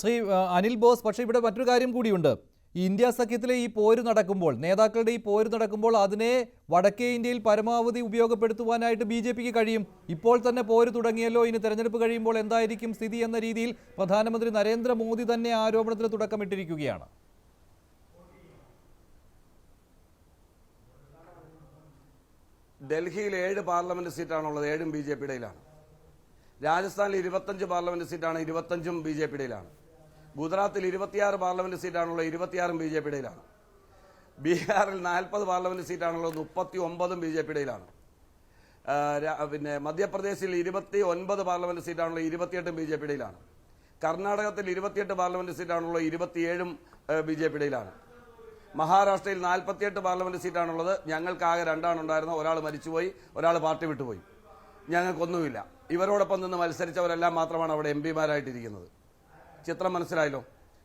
Shri Anil boss പക്ഷേ ഇവിടെ മറ്റൊരു കാര്യം കൂടിയുണ്ട്. ഇന്ത്യ സഖ്യത്തിലെ ഈ പോര് നടക്കുമ്പോൾ നേതാക്കളുടെ ഈ പോര് നടക്കുമ്പോൾ അതിനെ വടക്കേ ഇന്ത്യയിൽ പരമാവധി ഉപയോഗപ്പെടുത്തുവാനായിട്ട് ബി ജെ പിക്ക് കഴിയും. ഇപ്പോൾ തന്നെ പോര് തുടങ്ങിയല്ലോ. ഇനി തെരഞ്ഞെടുപ്പ് കഴിയുമ്പോൾ എന്തായിരിക്കും സ്ഥിതി എന്ന രീതിയിൽ പ്രധാനമന്ത്രി നരേന്ദ്രമോദി തന്നെ ആരോപണത്തിന് തുടക്കമിട്ടിരിക്കുകയാണ്. ഡൽഹിയിൽ ഏഴ് പാർലമെന്റ് സീറ്റാണുള്ളത്. ഏഴും ബി ജെ പിയുടെയിലാണ്. രാജസ്ഥാനിൽ ഇരുപത്തഞ്ച് പാർലമെന്റ് സീറ്റാണ് ഇരുപത്തഞ്ചും ബി ജെ പിയുടെയിലാണ്. ഗുജറാത്തിൽ ഇരുപത്തിയാറ് പാർലമെന്റ് സീറ്റാണുള്ളത് ഇരുപത്തിയാറും ബി ജെ പിയുടെയിലാണ്. ബീഹാറിൽ നാൽപ്പത് പാർലമെന്റ് സീറ്റാണുള്ളത് മുപ്പത്തി ഒമ്പതും ബി ജെ പിയുടെയിലാണ്. പിന്നെ മധ്യപ്രദേശിൽ ഇരുപത്തി ഒൻപത് പാർലമെന്റ് സീറ്റാണുള്ളത് ഇരുപത്തിയെട്ടും ബി ജെ പിയുടെയിലാണ്. കർണാടകത്തിൽ ഇരുപത്തിയെട്ട് പാർലമെന്റ് സീറ്റാണുള്ളത് ഇരുപത്തിയേഴും ബി ജെ പിയുടെയിലാണ്. മഹാരാഷ്ട്രയിൽ നാൽപ്പത്തിയെട്ട് പാർലമെന്റ് സീറ്റാണുള്ളത് ഞങ്ങൾക്കാകെ രണ്ടാണ് ഉണ്ടായിരുന്നത് ഒരാൾ മരിച്ചുപോയി ഒരാൾ പാർട്ടി വിട്ടുപോയി. ഞങ്ങൾക്കൊന്നുമില്ല. ഇവരോടൊപ്പം നിന്ന് മത്സരിച്ചവരെല്ലാം മാത്രമാണ് അവിടെ എം പിമാരായിട്ടിരിക്കുന്നത്. ചിത്രം മനസ്സിലായല്ലോ?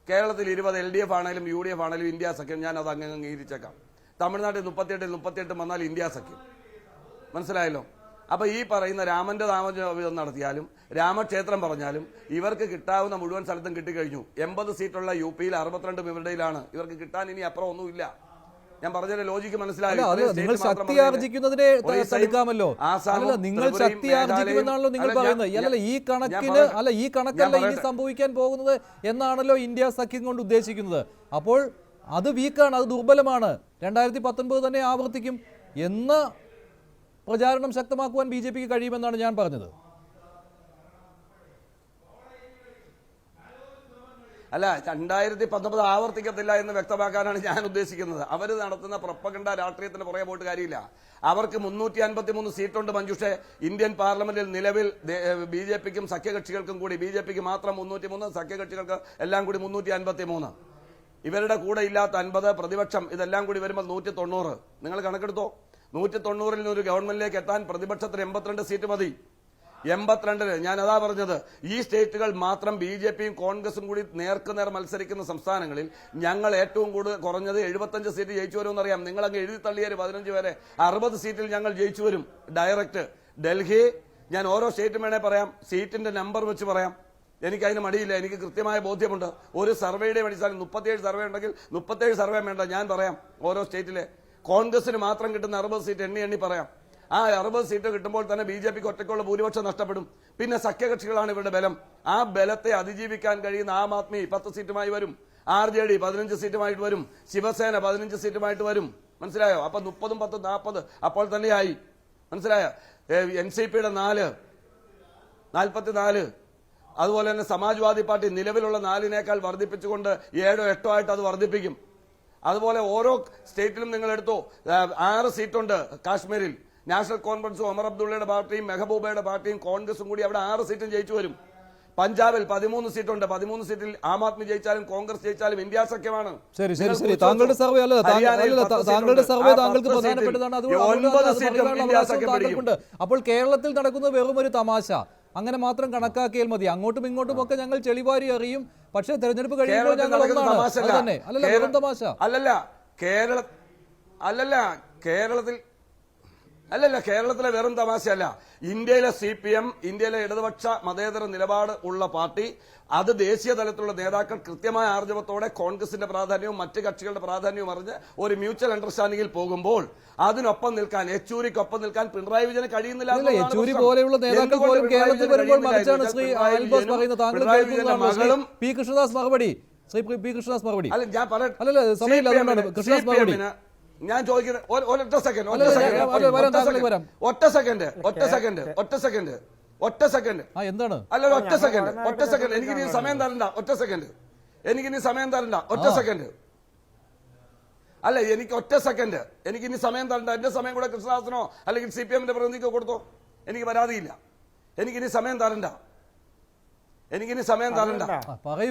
കേരളത്തിൽ ഇരുപത് എൽ ഡി എഫ് ആണെങ്കിലും യു ഡി എഫ് ആണെങ്കിലും ഇന്ത്യ സഖ്യം ഞാൻ അത് അംഗീകരിച്ചേക്കാം തമിഴ്നാട്ടിൽ മുപ്പത്തിയെട്ടിൽ മുപ്പത്തിയെട്ട് വന്നാൽ ഇന്ത്യ സഖ്യം. മനസ്സിലായല്ലോ? അപ്പൊ ഈ പറയുന്ന രാമന്റെ നാമജപം നടത്തിയാലും രാമക്ഷേത്രം പറഞ്ഞാലും ഇവർക്ക് കിട്ടാവുന്ന മുഴുവൻ സ്ഥലത്തും കിട്ടിക്കഴിഞ്ഞു. എൺപത് സീറ്റുള്ള യു പിയിൽ അറുപത്തിരണ്ട് ഇവരുടെയിലാണ്. ഇവർക്ക് കിട്ടാൻ ഇനി അപ്പുറം ഒന്നുമില്ല. ഞാൻ പറഞ്ഞതിന്റെ ലോജിക്ക് മനസ്സിലായോ. നിങ്ങൾ ശക്തി ആർജിക്കുന്നതിനെ തടുക്കാമല്ലോ. അല്ല നിങ്ങൾ ശക്തി ആർജിക്കുമെന്നാണല്ലോ നിങ്ങൾ പറയുന്നത്. ഈ കണക്കിന് അല്ല ഈ കണക്കല്ല ഇനി സംഭവിക്കാൻ പോകുന്നത് എന്നാണല്ലോ ഇന്ത്യ സഖ്യം കൊണ്ട് ഉദ്ദേശിക്കുന്നത്. അപ്പോൾ അത് വീക്കാണ് അത് ദുർബലമാണ്. രണ്ടായിരത്തി പത്തൊൻപത് തന്നെ ആവർത്തിക്കും. എന്ന പ്രചാരണം ശക്തമാക്കുവാൻ ബി ജെ പിക്ക് കഴിയുമെന്നാണ് ഞാൻ പറഞ്ഞത്. അല്ല രണ്ടായിരത്തി പത്തൊമ്പത് ആവർത്തിക്കത്തില്ല എന്ന് വ്യക്തമാക്കാനാണ് ഞാൻ ഉദ്ദേശിക്കുന്നത്. അവർ നടത്തുന്ന പ്രപ്പകണ്ട രാഷ്ട്രീയത്തിന് പുറകെ പോയിട്ട് കാര്യമില്ല. അവർക്ക് മുന്നൂറ്റി അൻപത്തി മൂന്ന് സീറ്റുണ്ട് മഞ്ജുഷെ. ഇന്ത്യൻ പാർലമെന്റിൽ നിലവിൽ ബി ജെ പിക്കും സഖ്യകക്ഷികൾക്കും കൂടി ബി ജെ പിക്ക് മാത്രം മുന്നൂറ്റി മൂന്ന് സഖ്യകക്ഷികൾക്ക് എല്ലാം കൂടി മുന്നൂറ്റി അൻപത്തി മൂന്ന് ഇവരുടെ കൂടെ ഇല്ലാത്ത അൻപത് പ്രതിപക്ഷം ഇതെല്ലാം കൂടി വരുമ്പോൾ നൂറ്റി തൊണ്ണൂറ് നിങ്ങൾ കണക്കെടുത്തോ? നൂറ്റി തൊണ്ണൂറിൽ നിന്ന് ഒരു ഗവൺമെന്റിലേക്ക് എത്താൻ പ്രതിപക്ഷത്തിന് എൺപത്തിരണ്ട് സീറ്റ് മതി. എൺപത്തിരണ്ടിന് ഞാൻ അതാ പറഞ്ഞത് ഈ സ്റ്റേറ്റുകൾ മാത്രം ബി ജെ പിയും കോൺഗ്രസും കൂടി നേർക്കുനേർ മത്സരിക്കുന്ന സംസ്ഥാനങ്ങളിൽ ഞങ്ങൾ ഏറ്റവും കൂടുതൽ കുറഞ്ഞത് എഴുപത്തഞ്ച് സീറ്റ് ജയിച്ചു വരുമെന്ന് അറിയാം നിങ്ങൾ അങ്ങ് എഴുതി തള്ളിയൊരു പതിനഞ്ച് വരെ അറുപത് സീറ്റിൽ ഞങ്ങൾ ജയിച്ചു വരും. ഡയറക്റ്റ്. ഡൽഹി ഞാൻ ഓരോ സ്റ്റേറ്റും വേണേ പറയാം. സീറ്റിന്റെ നമ്പർ വെച്ച് പറയാം. എനിക്ക് അതിന് മടിയില്ല. എനിക്ക് കൃത്യമായ ബോധ്യമുണ്ട്. ഒരു സർവേയുടെ അടിസ്ഥാനം മുപ്പത്തിയേഴ് സർവേ ഉണ്ടെങ്കിൽ മുപ്പത്തേഴ് സർവേ വേണ്ട. ഞാൻ പറയാം ഓരോ സ്റ്റേറ്റിലെ കോൺഗ്രസിന് മാത്രം കിട്ടുന്ന അറുപത് സീറ്റ് എണ്ണി എണ്ണി പറയാം. ആ അറുപത് സീറ്റ് കിട്ടുമ്പോൾ തന്നെ ബി ജെ പിക്ക് ഒറ്റയ്ക്കുള്ള ഭൂരിപക്ഷം നഷ്ടപ്പെടും. പിന്നെ സഖ്യകക്ഷികളാണ് ഇവരുടെ ബലം. ആ ബലത്തെ അതിജീവിക്കാൻ കഴിയുന്ന ആം ആദ്മി പത്ത് സീറ്റുമായി വരും. ആർ ജെ ഡി പതിനഞ്ച് സീറ്റുമായിട്ട് വരും. ശിവസേന പതിനഞ്ച് സീറ്റുമായിട്ട് വരും. മനസ്സിലായോ? അപ്പൊ മുപ്പതും പത്തും നാൽപ്പത് അപ്പോൾ തന്നെയായി. മനസ്സിലായോ? എൻ സി പിയുടെ നാല് നാൽപ്പത്തിനാല് അതുപോലെ തന്നെ സമാജ്വാദി പാർട്ടി നിലവിലുള്ള നാലിനേക്കാൾ വർദ്ധിപ്പിച്ചുകൊണ്ട് ഏഴോ എട്ടോ ആയിട്ട് അത് വർദ്ധിപ്പിക്കും. അതുപോലെ ഓരോ സ്റ്റേറ്റിലും നിങ്ങൾ എടുത്തോ ആറ് സീറ്റുണ്ട് കാശ്മീരിൽ. നാഷണൽ കോൺഫറൻസും ഒമർ അബ്ദുള്ളയുടെ പാർട്ടിയും മെഹബൂബയുടെ പാർട്ടിയും കോൺഗ്രസും കൂടി അവിടെ ആറ് സീറ്റും ജയിച്ചു വരും. പഞ്ചാബിൽ പതിമൂന്ന് സീറ്റുണ്ട്. പതിമൂന്ന് സീറ്റിൽ ആം ആദ്മി ജയിച്ചാലും കോൺഗ്രസ് ജയിച്ചാലും ഇന്ത്യ സഖ്യമാണ്. ശരി ശരി ശരി. താങ്കളുടെ സർവേ അല്ല താങ്കളുടെ സർവേ താങ്കൾക്ക് പ്രധാനപ്പെട്ടതാണ്. അപ്പോൾ കേരളത്തിൽ നടക്കുന്നത് വെറും ഒരു തമാശ. അങ്ങനെ മാത്രം കണക്കാക്കിയാൽ മതി. അങ്ങോട്ടും ഇങ്ങോട്ടും ഒക്കെ ഞങ്ങൾ ചെളിവാരി അറിയും പക്ഷെ തെരഞ്ഞെടുപ്പ് കഴിയുമ്പോൾ ഞങ്ങൾ ഒന്നാണ്. അല്ലല്ല തമാശ. അല്ലല്ല കേരള അല്ലല്ല കേരളത്തിൽ അല്ലല്ല കേരളത്തിലെ വെറും തമാശയല്ല ഇന്ത്യയിലെ സി പി എം ഇന്ത്യയിലെ ഇടതുപക്ഷ മതേതര നിലപാട് ഉള്ള പാർട്ടി അത് ദേശീയ തലത്തിലുള്ള നേതാക്കൾ കൃത്യമായ ആർജവത്തോടെ കോൺഗ്രസിന്റെ പ്രാധാന്യവും മറ്റ് കക്ഷികളുടെ പ്രാധാന്യവും അറിഞ്ഞ് ഒരു മ്യൂച്വൽ അണ്ടർസ്റ്റാൻഡിംഗിൽ പോകുമ്പോൾ അതിനൊപ്പം നിൽക്കാൻ യെച്ചൂരിക്കൊപ്പം നിൽക്കാൻ പിണറായി വിജയന് കഴിയുന്നില്ല യെച്ചൂരി. പോലെയുള്ള നേതാക്കൾ പോലും കേരളത്തിൽ വരുമ്പോൾ മറിച്ചാണ് ശ്രീ പറയുന്നത് താങ്കൾ കേൾക്കുന്നതാണോ പി കൃഷ്ണദാസ് മറുപടി ശ്രീ പി- പി കൃഷ്ണദാസ് മറുപടി അല്ല ഞാൻ പറയാം അല്ലല്ല, സമയമില്ല, അതുകൊണ്ടാണ്. കൃഷ്ണദാസ് മറുപടി. ന് ഞാൻ ചോദിക്കുന്നത് ഒറ്റ സെക്കൻഡ് ഒറ്റ സെക്കൻഡ് ഒറ്റ സെക്കൻഡ് ഒറ്റ സെക്കൻഡ് ഒറ്റ സെക്കൻഡ് ഒറ്റ സെക്കൻഡ് ആ എന്താണ്? അല്ല ഒറ്റ സെക്കൻഡ് ഒറ്റ സെക്കൻഡ് എനിക്ക് ഇനി സമയം തരണ്ട ഒറ്റ സെക്കൻഡ് എനിക്ക് ഇനി സമയം തരണ്ട ഒറ്റ സെക്കൻഡ് അല്ല എനിക്ക് ഒറ്റ സെക്കൻഡ് എനിക്ക് ഇനി സമയം തരണ്ട. എന്റെ സമയം കൂടെ കൃഷ്ണദാസനോ അല്ലെങ്കിൽ സി പി എമ്മിന്റെ പ്രതിനിധിക്കോ കൊടുത്തോ? എനിക്ക് പരാതിയില്ല. എനിക്കിനി സമയം തരണ്ട. എനിക്കിനി സമയം തരണ്ട.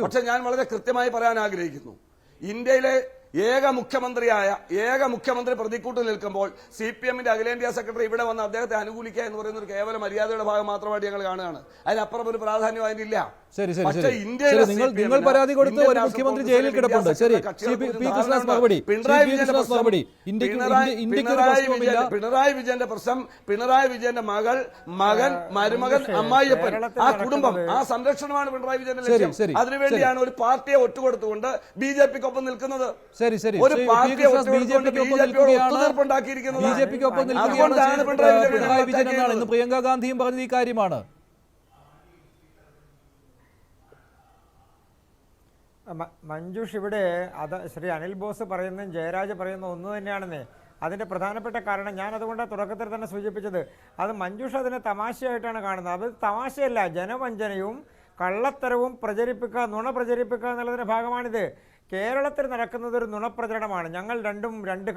പക്ഷെ ഞാൻ വളരെ കൃത്യമായി പറയാൻ ആഗ്രഹിക്കുന്നു. ഇന്ത്യയിലെ ഏക മുഖ്യമന്ത്രിയായ ഏക മുഖ്യമന്ത്രി പ്രതിക്കൂട്ടിൽ നിൽക്കുമ്പോൾ സി പി എമ്മിന്റെ അഖിലേന്ത്യാ സെക്രട്ടറി ഇവിടെ വന്ന് അദ്ദേഹത്തെ അനുകൂലിക്കുക എന്ന് പറയുന്ന ഒരു കേവല മര്യാദയുടെ ഭാഗം മാത്രമായിട്ട് ഞങ്ങൾ കാണുകയാണ്. അതിനപ്പുറം ഒരു പ്രാധാന്യം അതിനില്ല. ശരി ശരി നിങ്ങൾ നിങ്ങൾ പരാതി കൊടുത്ത് ഒരു മുഖ്യമന്ത്രി ജയിലിൽ കിടപ്പുണ്ട്. ശരി പി- കൃഷ്ണദാസ് മറുപടി. മറുപടി. പിണറായി വിജയന്റെ പ്രശ്നം പിണറായി വിജയന്റെ മകൾ മകൻ മരുമകൻ അമ്മായിയപ്പൻ ആ കുടുംബം ആ സംരക്ഷണമാണ് പിണറായി വിജയന്റെ ലക്ഷ്യം. അതിനുവേണ്ടിയാണ് ഒരു പാർട്ടിയെ ഒറ്റുകൊടുത്തുകൊണ്ട് ബി ജെ പിക്കൊപ്പം നിൽക്കുന്നത്. ശരി ശരി. ഒരു ശ്രീ പി. പാർട്ടിയെ കൃഷ്ണദാസ് ബി ജെ ഒറ്റുകൊടുത്തുകൊണ്ട് പിക്ക് ബി ഒപ്പം നിൽക്കുകയാണ്. ഒത്തുതീർപ്പുണ്ടാക്കിയിരിക്കുന്നത് ബി ജെ പിക്ക് ഒപ്പം നിൽക്കുകയാണ് അതുകൊണ്ടാണ് ശ്രീ. പിണറായി വിജയൻ എന്നാണ്. ഇന്ന് പ്രിയങ്ക ഗാന്ധിയും പറഞ്ഞത് ഈ കാര്യമാണ്. മഞ്ജുഷ് ഇവിടെ അത് ശ്രീ അനിൽ ബോസ് പറയുന്നതും ജയരാജ് പറയുന്ന ഒന്ന് തന്നെയാണെന്നേ. അതിന്റെ പ്രധാനപ്പെട്ട കാരണം ഞാൻ അതുകൊണ്ട് തുടക്കത്തിൽ തന്നെ സൂചിപ്പിച്ചത്. അത് മഞ്ജുഷ് അതിനെ തമാശയായിട്ടാണ് കാണുന്നത്. അത് തമാശയല്ല ജനവഞ്ചനയും കള്ളത്തരവും പ്രചരിപ്പിക്കുക നുണ പ്രചരിപ്പിക്കുക എന്നുള്ളതിന്റെ ഭാഗമാണിത്. കേരളത്തിൽ നടക്കുന്നത് ഒരു നുണപ്രചരണമാണ്. ഞങ്ങൾ രണ്ടും രണ്ട്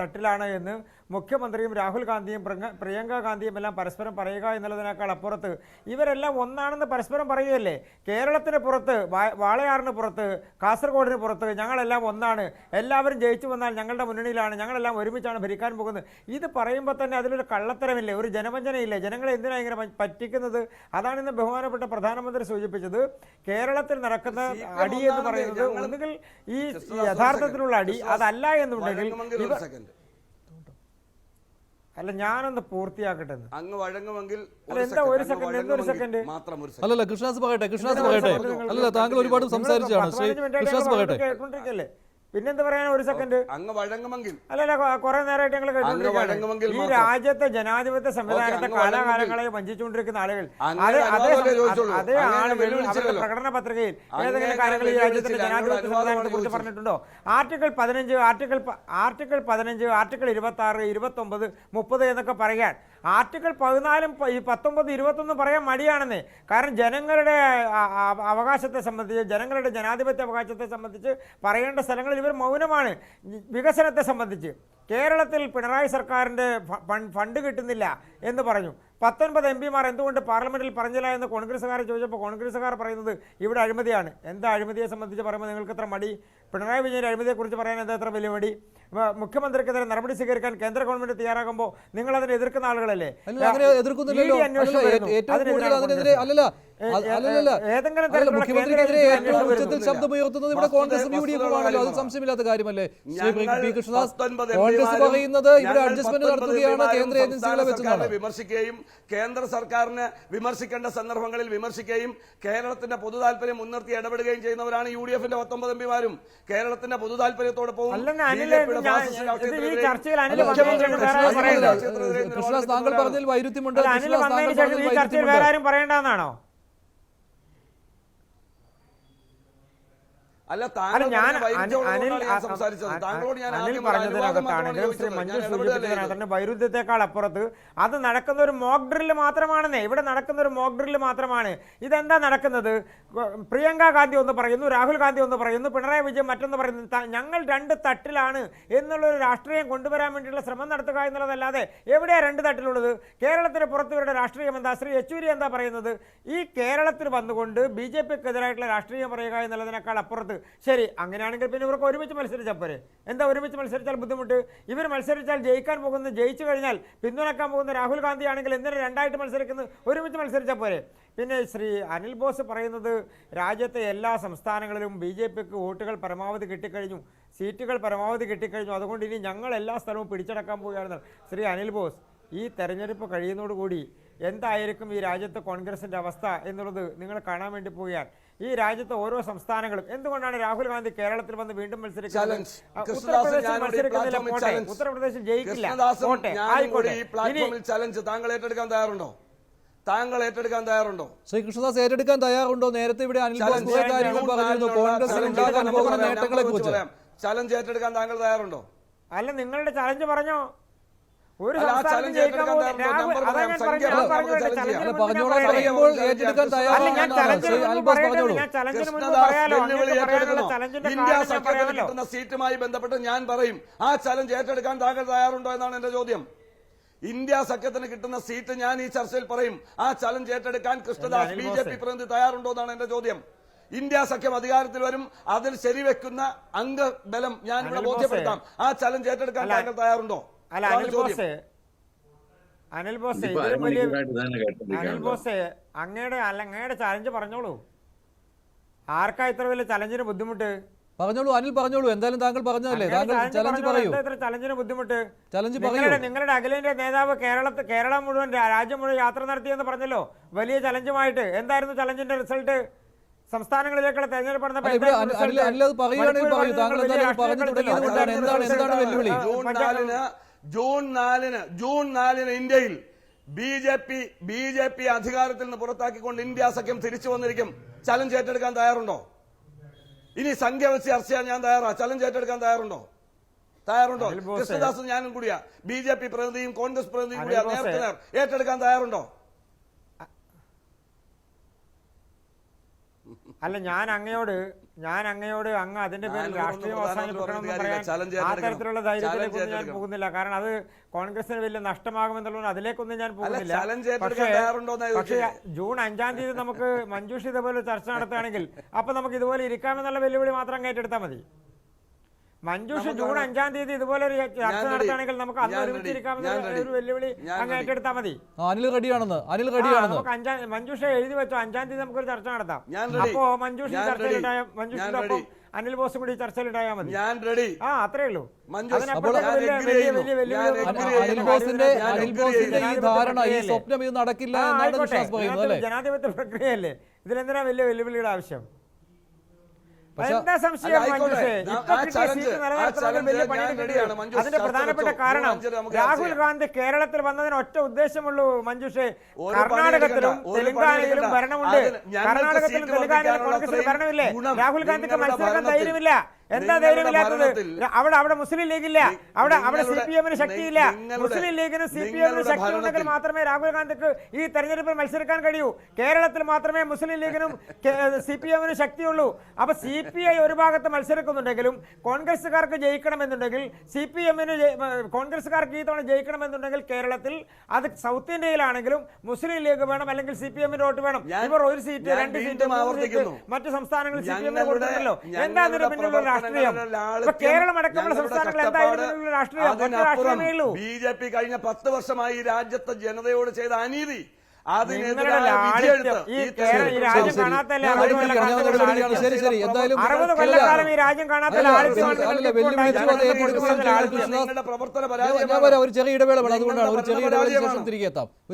തട്ടിലാണ് എന്ന് മുഖ്യമന്ത്രിയും രാഹുൽ ഗാന്ധിയും പ്രിയങ്ക- ഗാന്ധിയും എല്ലാം പരസ്പരം പറയുക എന്നുള്ളതിനേക്കാൾ അപ്പുറത്ത് ഇവരെല്ലാം ഒന്നാണെന്ന് പരസ്പരം പറയുകയല്ലേ? കേരളത്തിന് പുറത്ത് വാളയാറിന് പുറത്ത് കാസർഗോഡിന് പുറത്ത് ഞങ്ങളെല്ലാം ഒന്നാണ്. എല്ലാവരും ജയിച്ചു വന്നാൽ ഞങ്ങളുടെ മുന്നണിയിലാണ്. ഞങ്ങളെല്ലാം ഒരുമിച്ചാണ് ഭരിക്കാൻ പോകുന്നത്. ഇത് പറയുമ്പോൾ തന്നെ അതിലൊരു കള്ളത്തരമില്ലേ? ഒരു ജനവഞ്ചനയില്ലേ? ജനങ്ങളെ എന്തിനാണ് ഇങ്ങനെ പറ്റിക്കുന്നത്? അതാണ് ഇന്ന് ബഹുമാനപ്പെട്ട പ്രധാനമന്ത്രി സൂചിപ്പിച്ചത്. കേരളത്തിൽ നടക്കുന്ന അടി എന്ന് പറയുന്നത് ഒന്നുകിൽ ഈ യഥാർത്ഥത്തിലുള്ള അടി അതല്ല എന്നുണ്ടെങ്കിൽ വഴങ്ങുമെങ്കിൽ ഒരു ഇവ- second. അല്ല ഞാനൊന്ന് പൂർത്തിയാക്കട്ടെ. അങ്ങ് വഴങ്ങുമെങ്കിൽ. അല്ലല്ല കൃഷ്ണാസ് പറയട്ടെ കൃഷ്ണാസ് പറയട്ടെ. അല്ലല്ല താങ്കൾ ഒരുപാട് സംസാരിച്ചാണ്. കൃഷ്ണാസ് പറയട്ടെ. കേട്ടോണ്ടിരിക്കല്ലേ പിന്നെന്ത് പറയാൻ ഒരു സെക്കൻഡ് അങ്ങ് വഴങ്ങുമെങ്കിൽ. അല്ലല്ല കുറെ നേരമായിട്ട് ഞങ്ങൾ കേട്ടുകൊണ്ടിരിക്കുകയാണ് ഈ രാജ്യത്തെ ജനാധിപത്യ സംവിധാനത്തെ കാലാകാലങ്ങളെ വഞ്ചിച്ചുകൊണ്ടിരിക്കുന്ന ആളുകൾ. അതേ ആളുകൾ അവരുടെ പ്രകടന പത്രികയിൽ ഏതെങ്കിലും കാര്യങ്ങൾ ഈ രാജ്യത്തിന്റെ ജനാധിപത്യ സംവിധാനത്തെ കുറിച്ച് പറഞ്ഞിട്ടുണ്ടോ? ആർട്ടിക്കിൾ പതിനഞ്ച് ആർട്ടിക്കിൾ ആർട്ടിക്കിൾ പതിനഞ്ച് ആർട്ടിക്കിൾ ഇരുപത്തി ആറ് ഇരുപത്തി ഒമ്പത് മുപ്പത് എന്നൊക്കെ പറയാൻ. ആർട്ടിക്കിൾ പതിനാലും പത്തൊമ്പത് ഇരുപത്തൊന്നും പറയാൻ മടിയാണെന്നേ. കാരണം ജനങ്ങളുടെ അവകാശത്തെ സംബന്ധിച്ച് ജനങ്ങളുടെ ജനാധിപത്യ അവകാശത്തെ സംബന്ധിച്ച് പറയേണ്ട സ്ഥലങ്ങളിൽ ഇവർ മൗനമാണ്. വികസനത്തെ സംബന്ധിച്ച്. കേരളത്തിൽ പിണറായി സർക്കാരിന്റെ ഫണ്ട് കിട്ടുന്നില്ല എന്ന് പറഞ്ഞു. പത്തൊൻപത് എം പിമാർ എന്തുകൊണ്ട് പാർലമെന്റിൽ പറഞ്ഞില്ല എന്ന് കോൺഗ്രസ്സുകാരെ ചോദിച്ചപ്പോൾ കോൺഗ്രസ്സുകാർ പറയുന്നത് ഇവിടെ അഴിമതിയാണ്. എന്താ അഴിമതിയെ സംബന്ധിച്ച് പറയുമ്പോൾ നിങ്ങൾക്ക് എത്ര മടി? പിണറായി വിജയന്റെ അഴിമതിയെക്കുറിച്ച് പറയാൻ എന്താ എത്ര വലിയ മടി? മുഖ്യമന്ത്രിക്കെതിരെ നടപടി സ്വീകരിക്കാൻ കേന്ദ്ര ഗവൺമെന്റ് തയ്യാറാകുമ്പോൾ നിങ്ങൾ അതിനെ എതിർക്കുന്ന ആളുകളല്ലേ? കേന്ദ്ര ഏറ്റവും അന്വേഷണം ഉച്ചത്തിൽ വരുന്നില്ല. ഇവിടെ വസ്തുത- കോൺഗ്രസും യു ഡി എഫും വസ്തുതയുള്ള ആണല്ലോ അത് സംശയമില്ലാത്ത കാര്യമല്ലേ? ശ്രീ കൃഷ്ണദാസ് 19 കോൺഗ്രസ് എംപിമാരും പറയുന്നത് ഇവിടെ അഡ്ജസ്റ്റ്മെന്റ് 19 നടത്തുകയാണ് കേന്ദ്ര ഏജൻസികളെ വെച്ചാണ് സർക്കാരിനെ വിമർശിക്കുകയും കേന്ദ്ര സർക്കാരിനെ വിമർശിക്കേണ്ട സന്ദർഭങ്ങളിൽ വിമർശിക്കുകയും കേരളത്തിന്റെ പൊതു താല്പര്യം മുൻനിർത്തി ഇടപെടുകയും ചെയ്യുന്നവരാണ് യു ഡി എഫിന്റെ പത്തൊമ്പത് എംപിമാരും കേരളത്തിന്റെ പൊതു താല്പര്യത്തോടൊപ്പം അല്ലെന്ന് അനിൽ ഞാൻ- വേറെ ആരും ചർച്ചയിൽ അനിൽ അല്ല, വന്നതിന് ശേഷം വേറെ ആരും കൃഷ്ണദാസ് പറയണ്ട. കൃഷ്ണദാസ് താങ്കൾ പറഞ്ഞതിൽ വൈരുദ്ധ്യമുണ്ട് അല്ല, അനിൽ കൃഷ്ണദാസ് താങ്കൾ വന്നതിന് ശേഷം പറഞ്ഞതിൽ ഈ ചർച്ചയിൽ വേറെ വൈരുദ്ധ്യമുണ്ട് ആരും പറയേണ്ടെന്നാണോ അല്ല ഞാൻ അനിൽ അനിൽ പറഞ്ഞതിനകത്താണെങ്കിലും ശ്രീ. മഞ്ജു വൈരുദ്ധ്യത്തെക്കാൾ അപ്പുറത്ത് അത് നടക്കുന്ന ഒരു മോക്ക് ഡ്രില്ല് മാത്രമാണെന്നേ. ഇവിടെ നടക്കുന്ന ഒരു മോക്ക് ഡ്രില്ല് മാത്രമാണ്. ഇതെന്താ നടക്കുന്നത്? പ്രിയങ്ക ഗാന്ധി ഒന്ന് പറയുന്നു രാഹുൽ ഗാന്ധി ഒന്ന് പറയുന്നു പിണറായി വിജയൻ മറ്റൊന്ന് പറയുന്നു. ഞങ്ങൾ രണ്ട് തട്ടിലാണ് എന്നുള്ളൊരു രാഷ്ട്രീയം കൊണ്ടുവരാൻ വേണ്ടിയുള്ള ശ്രമം നടത്തുക എന്നുള്ളതല്ലാതെ എവിടെയാണ് രണ്ട് തട്ടിലുള്ളത്? കേരളത്തിന് പുറത്ത് ഇവരുടെ രാഷ്ട്രീയം എന്താ? ശ്രീ യെച്ചൂരി എന്താ പറയുന്നത്? ഈ കേരളത്തിൽ വന്നുകൊണ്ട് ബി ജെ പിക്കെതിരായിട്ടുള്ള രാഷ്ട്രീയം പറയുക എന്നുള്ളതിനേക്കാൾ അപ്പുറത്ത് ശരി അങ്ങനെയാണെങ്കിൽ പിന്നെ ഇവർക്ക് ഒരുമിച്ച് മത്സരിച്ചാൽ പോരെ. എന്താ ഒരുമിച്ച് മത്സരിച്ചാൽ ബുദ്ധിമുട്ട്? ഇവർ മത്സരിച്ചാൽ ജയിക്കാൻ പോകുന്നത് ജയിച്ചു കഴിഞ്ഞാൽ പിന്തുണക്കാൻ പോകുന്ന രാഹുൽ ഗാന്ധി ആണെങ്കിൽ എന്തിനാ രണ്ടായിട്ട് മത്സരിക്കുന്നത് ഒരുമിച്ച് മത്സരിച്ചാൽ പോരെ. പിന്നെ ശ്രീ അനിൽ ബോസ് പറയുന്നത് രാജ്യത്തെ എല്ലാ സംസ്ഥാനങ്ങളിലും ബി ജെ പിക്ക് വോട്ടുകൾ പരമാവധി കിട്ടിക്കഴിഞ്ഞു സീറ്റുകൾ പരമാവധി കിട്ടിക്കഴിഞ്ഞു. അതുകൊണ്ട് ഇനി ഞങ്ങൾ എല്ലാ സ്ഥലവും പിടിച്ചടക്കാൻ പോവുകയാണ് ശ്രീ അനിൽ ബോസ് ഈ തെരഞ്ഞെടുപ്പ് കഴിയുന്നതോടുകൂടി എന്തായിരിക്കും ഈ രാജ്യത്തെ കോൺഗ്രസിന്റെ അവസ്ഥ എന്നുള്ളത് നിങ്ങൾ കാണാൻ വേണ്ടി പോവുകയാണ്. ഈ രാജ്യത്തെ ഓരോ സംസ്ഥാനങ്ങളും. എന്തുകൊണ്ടാണ് രാഹുൽ ഗാന്ധി കേരളത്തിൽ വന്ന് വീണ്ടും മത്സരിക്കുന്നത്? ഉത്തർപ്രദേശിൽ മത്സരിക്കുന്നില്ല പോട്ടെ. ഉത്തർപ്രദേശിൽ ജയിക്കില്ല. പോട്ടെ. ആയിക്കോട്ടെ. ഈ പ്ലാറ്റ്ഫോമിൽ ചലഞ്ച് താങ്കൾ ഏറ്റെടുക്കാൻ തയ്യാറുണ്ടോ? താങ്കൾ ഏറ്റെടുക്കാൻ തയ്യാറുണ്ടോ? ശ്രീ കൃഷ്ണദാസ് ഏറ്റെടുക്കാൻ തയ്യാറുണ്ടോ? നേരത്തെ ഇവിടെ അനിൽ പറഞ്ഞിരുന്നു. നേട്ടങ്ങളെ കുറിച്ച് ചലഞ്ച് ഏറ്റെടുക്കാൻ താങ്കൾ തയ്യാറുണ്ടോ? അല്ല നിങ്ങളുടെ ചലഞ്ച് പറഞ്ഞോ? ഒരു കിട്ടുന്ന സീറ്റുമായി ബന്ധപ്പെട്ട് ഞാൻ പറയും ആ ചലഞ്ച് ഏറ്റെടുക്കാൻ താങ്കൾ തയ്യാറുണ്ടോ എന്നാണ് എന്റെ ചോദ്യം. ഇന്ത്യ സഖ്യത്തിന് കിട്ടുന്ന സീറ്റ് ഞാൻ ഈ ചർച്ചയിൽ പറയും ആ ചലഞ്ച് ഏറ്റെടുക്കാൻ കൃഷ്ണദാസ് ബി ജെ പി പ്രതിനിധി തയ്യാറുണ്ടോ എന്നാണ് എന്റെ ചോദ്യം. ഇന്ത്യ സഖ്യം അധികാരത്തിൽ വരും അതിൽ ശരിവെക്കുന്ന അംഗബലം ഞാൻ ഇവിടെ ബോധ്യപ്പെടുത്താം. ആ ചലഞ്ച് ഏറ്റെടുക്കാൻ താങ്കൾ തയ്യാറുണ്ടോ? അല്ല അനിൽ ബോസ്. അനിൽ ബോസേ ഇതിലും വലിയ അനിൽ ബോസ് അങ്ങയുടെ അല്ല അങ്ങയുടെ ചലഞ്ച് പറഞ്ഞോളൂ. ആർക്കാ ഇത്ര വലിയ ചലഞ്ചിന് ബുദ്ധിമുട്ട്? പറഞ്ഞോളൂ അനിൽ പറഞ്ഞോളൂ. എന്തായാലും താങ്കൾ പറഞ്ഞതല്ലേ? താങ്കൾ ചലഞ്ച്. പറയൂ. ചലഞ്ചിന് ബുദ്ധിമുട്ട്? ചലഞ്ച് നിങ്ങളുടെ പറയൂ. നിങ്ങളുടെ അഖിലേന്ത്യാ നേതാവ് കേരളത്തിൽ കേരളം മുഴുവൻ രാജ്യം മുഴുവൻ യാത്ര നടത്തിയെന്ന് പറഞ്ഞല്ലോ. വലിയ ചലഞ്ചുമായിട്ട് എന്തായിരുന്നു ചലഞ്ചിന്റെ റിസൾട്ട് സംസ്ഥാനങ്ങളിലേക്കുള്ള തെരഞ്ഞെടുപ്പ് നടന്നപ്പോൾ പറയുകയാണെങ്കിൽ പറയൂ. താങ്കൾ വലിയ എന്തായാലും രാഷ്ട്രീയ പറഞ്ഞു തുടങ്ങിയത് കൊണ്ടാണ്. എന്താണ് എന്താണ് വെല്ലുവിളി? ജൂൺ നാലിന് ജൂൺ നാലിന് ഇന്ത്യയിൽ B J P B J P അധികാരത്തിൽ നിന്ന് പുറത്താക്കിക്കൊണ്ട് ഇന്ത്യ സഖ്യം തിരിച്ചു വന്നിരിക്കും. ചലഞ്ച് ഏറ്റെടുക്കാൻ തയ്യാറുണ്ടോ? ഇനി സംഖ്യ വെച്ച് ചർച്ച ചെയ്യാൻ ഞാൻ തയ്യാറാ. ചലഞ്ച് ഏറ്റെടുക്കാൻ തയ്യാറുണ്ടോ? തയ്യാറുണ്ടോ? കൃഷ്ണദാസും ഞാനും കൂടിയാ. ബി ജെ പി പ്രതിനിധിയും കോൺഗ്രസ് പ്രതിനിധിയും കൂടിയാ. നേരത്തെ ഏറ്റെടുക്കാൻ തയ്യാറുണ്ടോ? അല്ല ഞാൻ അങ്ങയോട് ഞാൻ അങ്ങയോട് അങ്ങ് അതിന്റെ പേരിൽ രാഷ്ട്രീയ അവസാനിപ്പിക്കണമെന്ന് പറയാൻ ആ. തരത്തിലുള്ള ധൈര്യത്തിലേക്കൊന്നും ചലഞ്ച് ഞാൻ പോകുന്നില്ല. കാരണം അത് കോൺഗ്രസിന് വലിയ നഷ്ടമാകുമെന്നുള്ളത് അതിലേക്കൊന്നും ഞാൻ പോകുന്നില്ല. പക്ഷേ. ജൂൺ അഞ്ചാം തീയതി നമുക്ക് മഞ്ജുഷ് ഇതുപോലെ ചർച്ച നടത്തുകയാണെങ്കിൽ അപ്പൊ നമുക്ക് ഇതുപോലെ ഇരിക്കാമെന്നുള്ള വെല്ലുവിളി മാത്രം ഏറ്റെടുത്താൽ മതി. മഞ്ജുഷ് ജൂൺ. അഞ്ചാം തീയതി ഇതുപോലെ ഒരു ചർച്ച നടത്തുകയാണെങ്കിൽ നമുക്ക് അന്ന് ഞാൻ ഒരുമിച്ച് ready. ഇരിക്കാമെന്നുള്ള ഞാൻ ready. ഒരു വെല്ലുവിളി അങ്ങ് ഏറ്റെടുത്താൽ മതി. അനിൽ റെഡിയാണെന്ന്. അനിൽ റെഡിയാണെന്ന്. നമുക്ക് അഞ്ചാം മഞ്ജുഷ എഴുതി വെച്ചോ. അഞ്ചാം തീയതി നമുക്കൊരു ചർച്ച നടത്താം. അപ്പോ മഞ്ജുഷ് ചർച്ചയിലുണ്ടായ. മഞ്ജുഷിന്റെ ഒപ്പം അനിൽ ബോസും കൂടി ചർച്ചയിലുണ്ടായാൽ മതി. ഞാൻ റെഡി. ആ അത്രേ ഉള്ളൂ. അനിൽ ബോസിന്റെ അനിൽ ബോസിന്റെ ഈ ധാരണ ഈ സ്വപ്നം ഇത് നടക്കില്ല ജനാധിപത്യ പ്രക്രിയയല്ലേ? ഇതിലെന്തിനാ വലിയ വെല്ലുവിളിയുടെ ആവശ്യം? അതിന്റെ പ്രധാനപ്പെട്ട. കാരണം രാഹുൽ ഗാന്ധി കേരളത്തിൽ വന്നതിന് ഒറ്റ ഉദ്ദേശമുള്ളൂ മഞ്ജുഷേ. കർണാടകത്തിലും തെലുങ്കാനയിലും. ഭരണമുണ്ട്. കർണാടകത്തിലും തെലുങ്കാനയിലും അത്രയും ഭരണമില്ലേ? രാഹുൽ ഗാന്ധിക്ക് മത്സരിക്കാൻ ധൈര്യമില്ല. എന്താ ധൈര്യമില്ലാത്തത്? അവിടെ അവിടെ മുസ്ലിം ലീഗില്ല അവിടെ അവിടെ സി പി എമ്മിന് ശക്തിയില്ല മുസ്ലിം ലീഗിന് സി പി എമ്മിന് ശക്തി ഉണ്ടെങ്കിൽ മാത്രമേ രാഹുൽ ഗാന്ധിക്ക് ഈ തെരഞ്ഞെടുപ്പിൽ മത്സരിക്കാൻ കഴിയൂ. കേരളത്തിൽ മാത്രമേ മുസ്ലിം ലീഗിനും സി പി എമ്മിനും ശക്തിയുള്ളൂ. അപ്പൊ സി പി ഐ ഒരു ഭാഗത്ത് മത്സരിക്കുന്നുണ്ടെങ്കിലും കോൺഗ്രസ്സുകാർക്ക് ജയിക്കണമെന്നുണ്ടെങ്കിൽ സി പി എമ്മിന് കോൺഗ്രസ്സുകാർക്ക് ഈ തവണ ജയിക്കണമെന്നുണ്ടെങ്കിൽ കേരളത്തിൽ അത് സൗത്ത് ഇന്ത്യയിലാണെങ്കിലും മുസ്ലിം ലീഗ് വേണം അല്ലെങ്കിൽ സി പി എമ്മിന് വോട്ട് വേണം. ഇവർ ഒരു സീറ്റ് രണ്ട് സീറ്റ്. മറ്റു സംസ്ഥാനങ്ങളിൽ സി പി എമ്മിന് കൊടുക്കണമല്ലോ എന്താ പിന്നിലുള്ള രാഷ്ട്രീയം. കേരളം അടക്കമുള്ള സംസ്ഥാനങ്ങൾ എന്തായിരുന്നു രാഷ്ട്രീയം? ബി ജെ പി കഴിഞ്ഞ പത്ത് വർഷമായി രാജ്യത്തെ ജനതയോട് ചെയ്ത അനീതി. ശരി, ശരി. എന്തായാലും ഒരു ചെറിയ ഇടവേള അതുകൊണ്ടാണ് ഒരു ചെറിയ ഇടവേള. ശേഷം തിരികെ എത്താം.